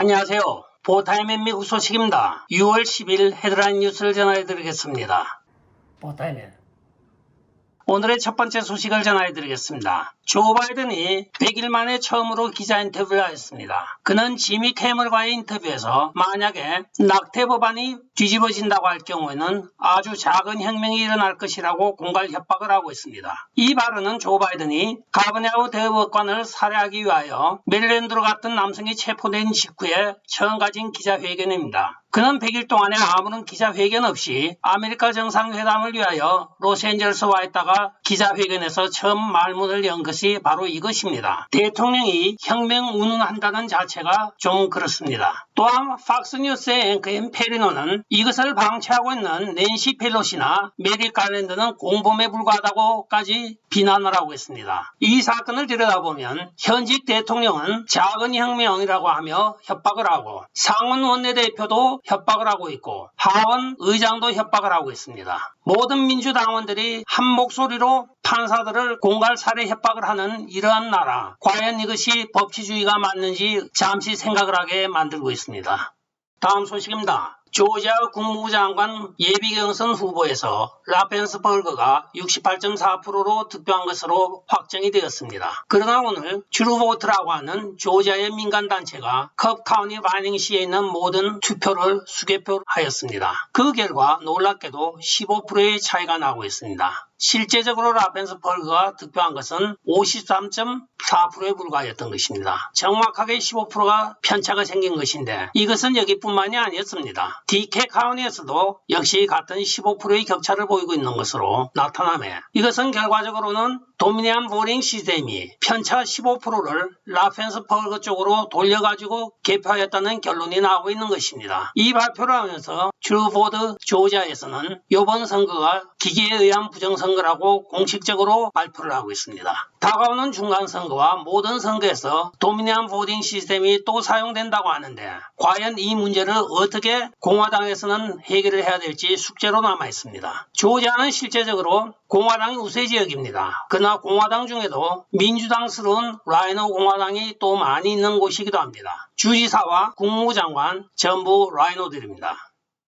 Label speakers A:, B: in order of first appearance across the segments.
A: 안녕하세요. 보타임의 미국 소식입니다. 6월 10일 헤드라인 뉴스를 전해드리겠습니다. 보타임의 오늘의 첫 번째 소식을 전해드리겠습니다. 조 바이든이 100일 만에 처음으로 기자 인터뷰를 하였습니다. 그는 지미 캐멀과의 인터뷰에서 만약에 낙태 법안이 뒤집어진다고 할 경우에는 아주 작은 혁명이 일어날 것이라고 공갈 협박을 하고 있습니다. 이 발언은 조 바이든이 가버냐우 대법관을 살해하기 위하여 메릴랜드로 갔던 남성이 체포된 직후에 처음 가진 기자회견입니다. 그는 100일 동안에 아무런 기자회견 없이 아메리카 정상회담을 위하여 로스앤젤레스 와 있다가 기자회견에서 처음 말문을 연 것이 바로 이것입니다. 대통령이 혁명 운운한다는 자체가 좀 그렇습니다. 또한 팍스뉴스의 앵커인 페리노는 이것을 방치하고 있는 낸시 펠로시나 메리 갈랜드는 공범에 불과하다고까지 비난을 하고 있습니다. 이 사건을 들여다보면 현직 대통령은 작은 혁명이라고 하며 협박을 하고 상원 원내대표도 협박을 하고 있고 하원 의장도 협박을 하고 있습니다. 모든 민주당원들이 한 목소리로 판사들을 공갈 살해 협박을 하는 이러한 나라 과연 이것이 법치주의가 맞는지 잠시 생각을 하게 만들고 있습니다. 다음 소식입니다. 조지아 국무부 장관 예비 경선 후보에서 라펜스버그가 68.4%로 득표한 것으로 확정이 되었습니다. 그러나 오늘 주루보트라고 하는 조지아의 민간단체가 컵카운티 바닝시에 있는 모든 투표를 수개표하였습니다. 그 결과 놀랍게도 15%의 차이가 나고 있습니다. 실제적으로 라펜스펄그가 득표한 것은 53.4%에 불과하였던 것입니다. 정확하게 15%가 편차가 생긴 것인데 이것은 여기뿐만이 아니었습니다. DK 카운티에서도 역시 같은 15%의 격차를 보이고 있는 것으로 나타나며 이것은 결과적으로는 도미니안 보링 시스템이 편차 15%를 라펜스펄그 쪽으로 돌려가지고 개표하였다는 결론이 나오고 있는 것입니다. 이 발표를 하면서 주보드 조지아에서는 이번 선거가 기계에 의한 부정선거라고 공식적으로 발표를 하고 있습니다. 다가오는 중간선거와 모든 선거에서 도미니안 보딩 시스템이 또 사용된다고 하는데 과연 이 문제를 어떻게 공화당에서는 해결을 해야 될지 숙제로 남아 있습니다. 조지아는 실제적으로 공화당이 우세 지역입니다. 그 러나 공화당 중에도 민주당스러운 라이노 공화당이 또 많이 있는 곳이기도 합니다. 주지사와 국무장관 전부 라이노들입니다.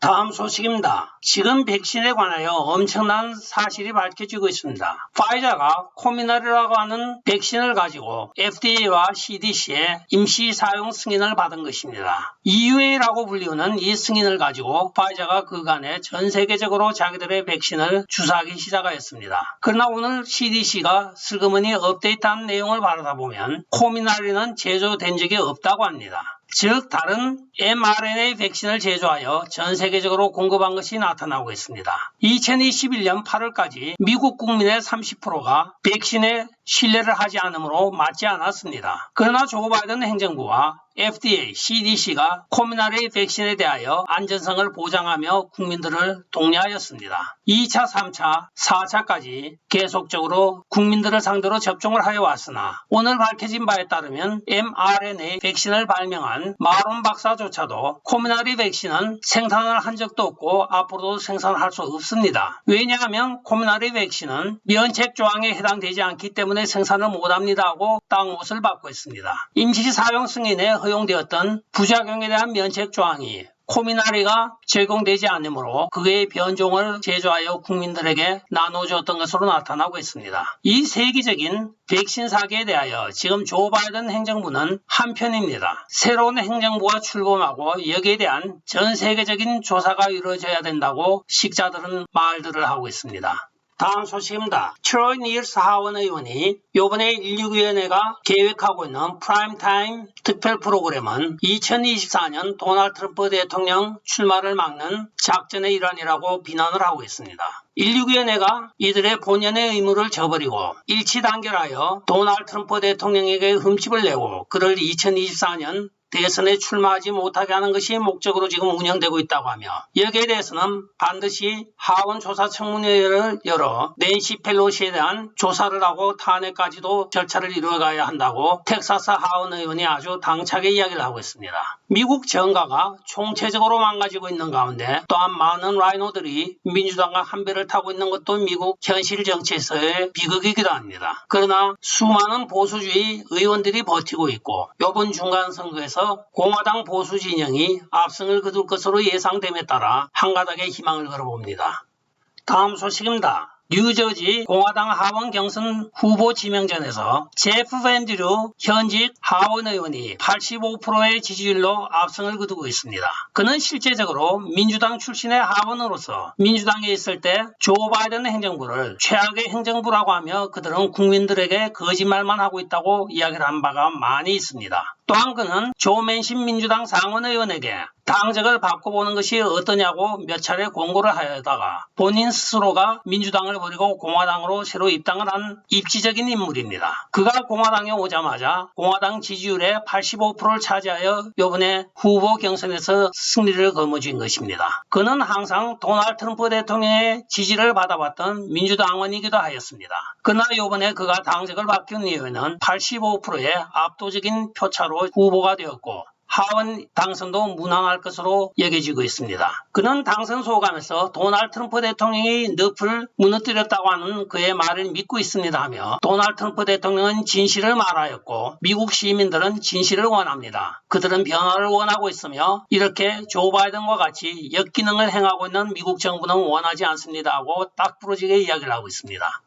A: 다음 소식입니다. 지금 백신에 관하여 엄청난 사실이 밝혀지고 있습니다. 파이자가 코미나리라고 하는 백신을 가지고 FDA와 CDC의 임시 사용 승인을 받은 것입니다. EUA라고 불리우는 이 승인을 가지고 파이자가 그간에 전 세계적으로 자기들의 백신을 주사하기 시작하였습니다. 그러나 오늘 CDC가 슬그머니 업데이트한 내용을 바라다 보면 코미나리는 제조된 적이 없다고 합니다. 즉 다른 mRNA 백신을 제조하여 전 세계적으로 공급한 것이 나타나고 있습니다. 2021년 8월까지 미국 국민의 30%가 백신에 신뢰를 하지 않으므로 맞지 않았습니다. 그러나 조 바이든 행정부와 FDA, CDC가 코미나리 백신에 대하여 안전성을 보장하며 국민들을 독려하였습니다. 2차, 3차, 4차까지 계속적으로 국민들을 상대로 접종을 하여 왔으나 오늘 밝혀진 바에 따르면 mRNA 백신을 발명한 마론 박사조차도 코미나리 백신은 생산을 한 적도 없고 앞으로도 생산할 수 없습니다. 왜냐하면 코미나리 백신은 면책 조항에 해당되지 않기 때문에 생산을 못합니다 하고 땅못을 받고 있습니다. 임시 사용 승인에 허용되었던 부작용에 대한 면책 조항이 코미나리가 제공되지 않으므로 그의 변종을 제조하여 국민들에게 나눠주었던 것으로 나타나고 있습니다. 이 세계적인 백신 사기에 대하여 지금 조 바이든 행정부는 한편입니다. 새로운 행정부가 출범하고 여기에 대한 전 세계적인 조사가 이루어져야 된다고 식자들은 말들을 하고 있습니다. 다음 소식입니다. 트로이 닐스 하원 의원이 이번에 169위원회가 계획하고 있는 프라임타임 특별 프로그램은 2024년 도널드 트럼프 대통령 출마를 막는 작전의 일환이라고 비난을 하고 있습니다. 169위원회가 이들의 본연의 의무를 저버리고 일치 단결하여 도널드 트럼프 대통령에게 흠집을 내고 그를 2024년 대선에 출마하지 못하게 하는 것이 목적으로 지금 운영되고 있다고 하며 여기에 대해서는 반드시 하원 조사 청문회를 열어 낸시 펠로시에 대한 조사를 하고 탄핵까지도 절차를 이루어가야 한다고 텍사스 하원 의원이 아주 당차게 이야기를 하고 있습니다. 미국 정가가 총체적으로 망가지고 있는 가운데 또한 많은 라이노들이 민주당과 한 배를 타고 있는 것도 미국 현실 정치에서의 비극이기도 합니다. 그러나 수많은 보수주의 의원들이 버티고 있고 이번 중간 선거에서 따라서 공화당 보수 진영이 압승을 거둘 것으로 예상됨에 따라 한가닥에 희망을 걸어봅니다. 다음 소식입니다. 뉴저지 공화당 하원 경선 후보 지명전에서 제프 밴드류 현직 하원 의원이 85%의 지지율로 압승을 거두고 있습니다. 그는 실제적으로 민주당 출신의 하원으로서 민주당에 있을 때 조 바이든 행정부를 최악의 행정부라고 하며 그들은 국민들에게 거짓말만 하고 있다고 이야기를 한 바가 많이 있습니다. 또한 그는 조 맨신 민주당 상원 의원에게 당적을 바꿔보는 것이 어떠냐고 몇 차례 공고를 하여다가 본인 스스로가 민주당을 버리고 공화당으로 새로 입당을 한 입지적인 인물입니다. 그가 공화당에 오자마자 공화당 지지율의 85%를 차지하여 이번에 후보 경선에서 승리를 거머쥔 것입니다. 그는 항상 도널드 트럼프 대통령의 지지를 받아왔던 민주당원이기도 하였습니다. 그러나 이번에 그가 당적을 바뀐 이유에는 85%의 압도적인 표차로 후보가 되었고 하원 당선도 무난할 것으로 여겨지고 있습니다. 그는 당선 소감에서 도널드 트럼프 대통령이 늪을 무너뜨렸다고 하는 그의 말을 믿고 있습니다 하며 도널드 트럼프 대통령은 진실을 말하였고 미국 시민들은 진실을 원합니다. 그들은 변화를 원하고 있으며 이렇게 조 바이든과 같이 역기능을 행하고 있는 미국 정부는 원하지 않습니다 하고 딱 부러지게 이야기를 하고 있습니다.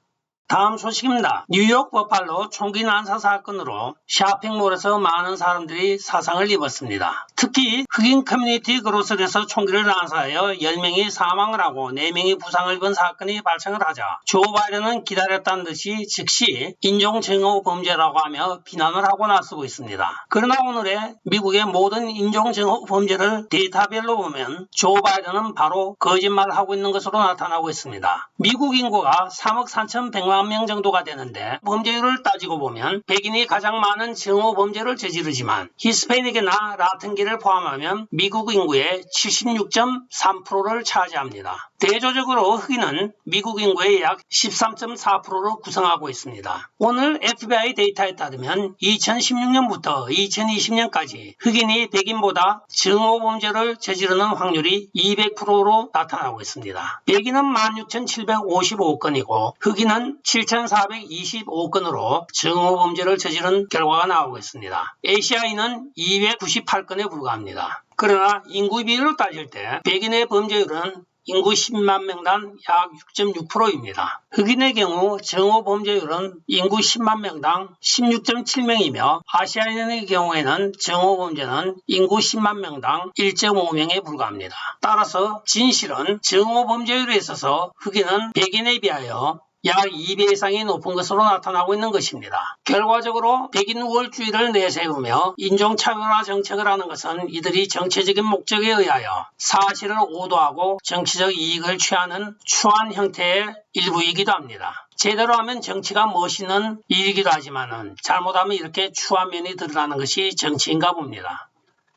A: 다음 소식입니다. 뉴욕 버팔로 총기 난사 사건으로 쇼핑몰에서 많은 사람들이 사상을 입었습니다. 특히 흑인 커뮤니티 그로스에서 총기를 난사하여 10명이 사망을 하고 4명이 부상을 입은 사건이 발생을 하자 조 바이든은 기다렸다는 듯이 즉시 인종증오 범죄라고 하며 비난을 하고 나서고 있습니다. 그러나 오늘의 미국의 모든 인종증오 범죄를 데이터별로 보면 조 바이든은 바로 거짓말하고 있는 것으로 나타나고 있습니다. 미국 인구가 3억 3,100만 명 정도가 되는데 범죄율을 따지고 보면 백인이 가장 많은 증오 범죄를 저지르지만 히스패닉이나 라틴계를 포함하면 미국 인구의 76.3%를 차지합니다. 대조적으로 흑인은 미국 인구의 약 13.4%를 구성하고 있습니다. 오늘 FBI 데이터에 따르면 2016년부터 2020년까지 흑인이 백인보다 증오 범죄를 저지르는 확률이 200%로 나타나고 있습니다. 백인은 16,755건이고 흑인은 7,425건으로 증오 범죄를 저지른 결과가 나오고 있습니다. ACI는 298건에 불과합니다. 그러나 인구 비율로 따질 때 백인의 범죄율은 인구 10만 명당 약 6.6%입니다. 흑인의 경우 정오 범죄율은 인구 10만 명당 16.7명이며 아시아인의 경우에는 정오 범죄는 인구 10만 명당 1.5명에 불과합니다. 따라서 진실은 정오 범죄율에 있어서 흑인은 백인에 비하여 약 2배 이상이 높은 것으로 나타나고 있는 것입니다. 결과적으로 백인 우월주의를 내세우며 인종차별화 정책을 하는 것은 이들이 정치적인 목적에 의하여 사실을 오도하고 정치적 이익을 취하는 추한 형태의 일부이기도 합니다. 제대로 하면 정치가 멋있는 일이기도 하지만 잘못하면 이렇게 추한 면이 드러나는 것이 정치인가 봅니다.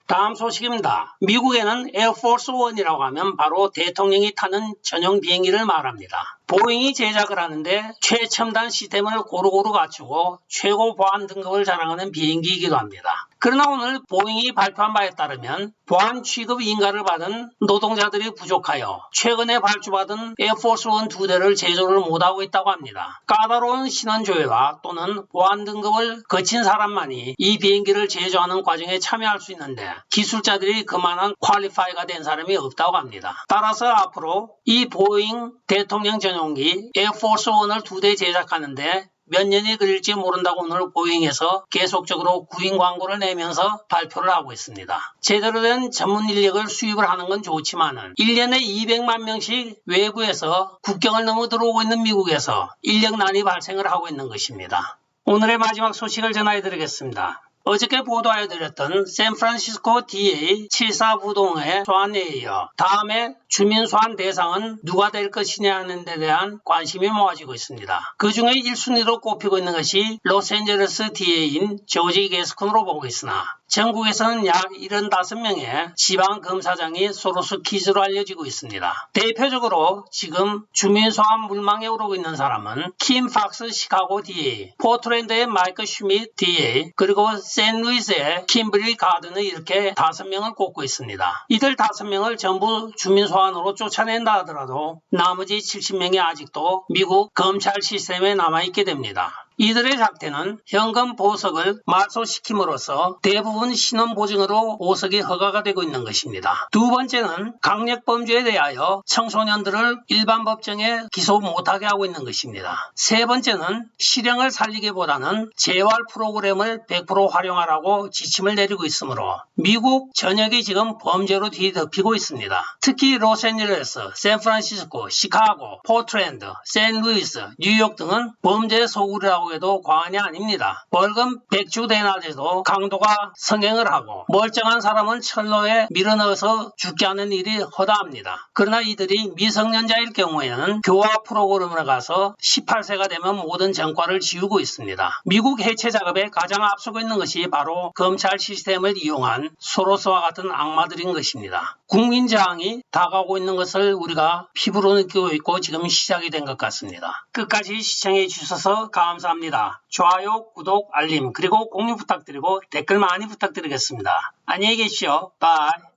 A: 다음 소식입니다. 미국에는 에어포스 원이라고 하면 바로 대통령이 타는 전용 비행기를 말합니다. 보잉이 제작을 하는데 최첨단 시스템을 고루고루 갖추고 최고 보안 등급을 자랑하는 비행기이기도 합니다. 그러나 오늘 보잉이 발표한 바에 따르면 보안 취급 인가를 받은 노동자들이 부족하여 최근에 발주받은 에어포스 원두 대를 제조를 못하고 있다고 합니다. 까다로운 신원 조회와 또는 보안 등급을 거친 사람만이 이 비행기를 제조하는 과정에 참여할 수 있는데 기술자들이 그만한 퀄리파이가 된 사람이 없다고 합니다. 따라서 앞으로 이 보잉 대통령 전용기 에어포스 원을 두 대 제작하는데 몇 년이 걸릴지 모른다고 오늘 보잉에서 계속적으로 구인 광고를 내면서 발표를 하고 있습니다. 제대로 된 전문 인력을 수입을 하는 건 좋지만은 1년에 200만 명씩 외부에서 국경을 넘어 들어오고 있는 미국에서 인력난이 발생을 하고 있는 것입니다. 오늘의 마지막 소식을 전해 드리겠습니다. 어저께 보도해드렸던 샌프란시스코 DA 74부동의 소환에 이어 다음에 주민 소환 대상은 누가 될 것이냐 하는 데 대한 관심이 모아지고 있습니다. 그 중에 1순위로 꼽히고 있는 것이 로스앤젤레스 DA인 조지 게스콘으로 보고 있으나 전국에서는 약 75명의 지방검사장이 소로스 퀴즈로 알려지고 있습니다. 대표적으로 지금 주민 소환 물망에 오르고 있는 사람은 킴 팍스 시카고 DA, 포트랜드의 마이크 슈밋 DA, 그리고 샌루이스의 킴브리 가든을 이렇게 5명을 꼽고 있습니다. 이들 5명을 전부 주민 소환으로 쫓아낸다 하더라도 나머지 70명이 아직도 미국 검찰 시스템에 남아있게 됩니다. 이들의 작태는 현금 보석을 말소시킴으로써 대부분 신원 보증으로 보석이 허가가 되고 있는 것입니다. 두 번째는 강력범죄에 대하여 청소년들을 일반 법정에 기소 못하게 하고 있는 것입니다. 세 번째는 실형을 살리기보다는 재활 프로그램을 100% 활용하라고 지침을 내리고 있으므로 미국 전역이 지금 범죄로 뒤덮이고 있습니다. 특히 로스앤젤레스, 샌프란시스코, 시카고, 포트랜드, 샌루이스, 뉴욕 등은 범죄 소굴이라고 해도 과언이 아닙니다. 벌금 100주 대낮에도 강도가 성행을 하고 멀쩡한 사람은 철로에 밀어넣어서 죽게 하는 일이 허다합니다. 그러나 이들이 미성년자일 경우에는 교화 프로그램을 가서 18세가 되면 모든 전과를 지우고 있습니다. 미국 해체 작업에 가장 앞서고 있는 것이 바로 검찰 시스템을 이용한 소로스와 같은 악마들인 것입니다. 국민 저항이 다가오고 있는 것을 우리가 피부로 느끼고 있고 지금 시작이 된 것 같습니다. 끝까지 시청해 주셔서 감사합니다. 좋아요, 구독, 알림 그리고 공유 부탁드리고 댓글 많이 부탁드리겠습니다. 안녕히 계십시오. 바이.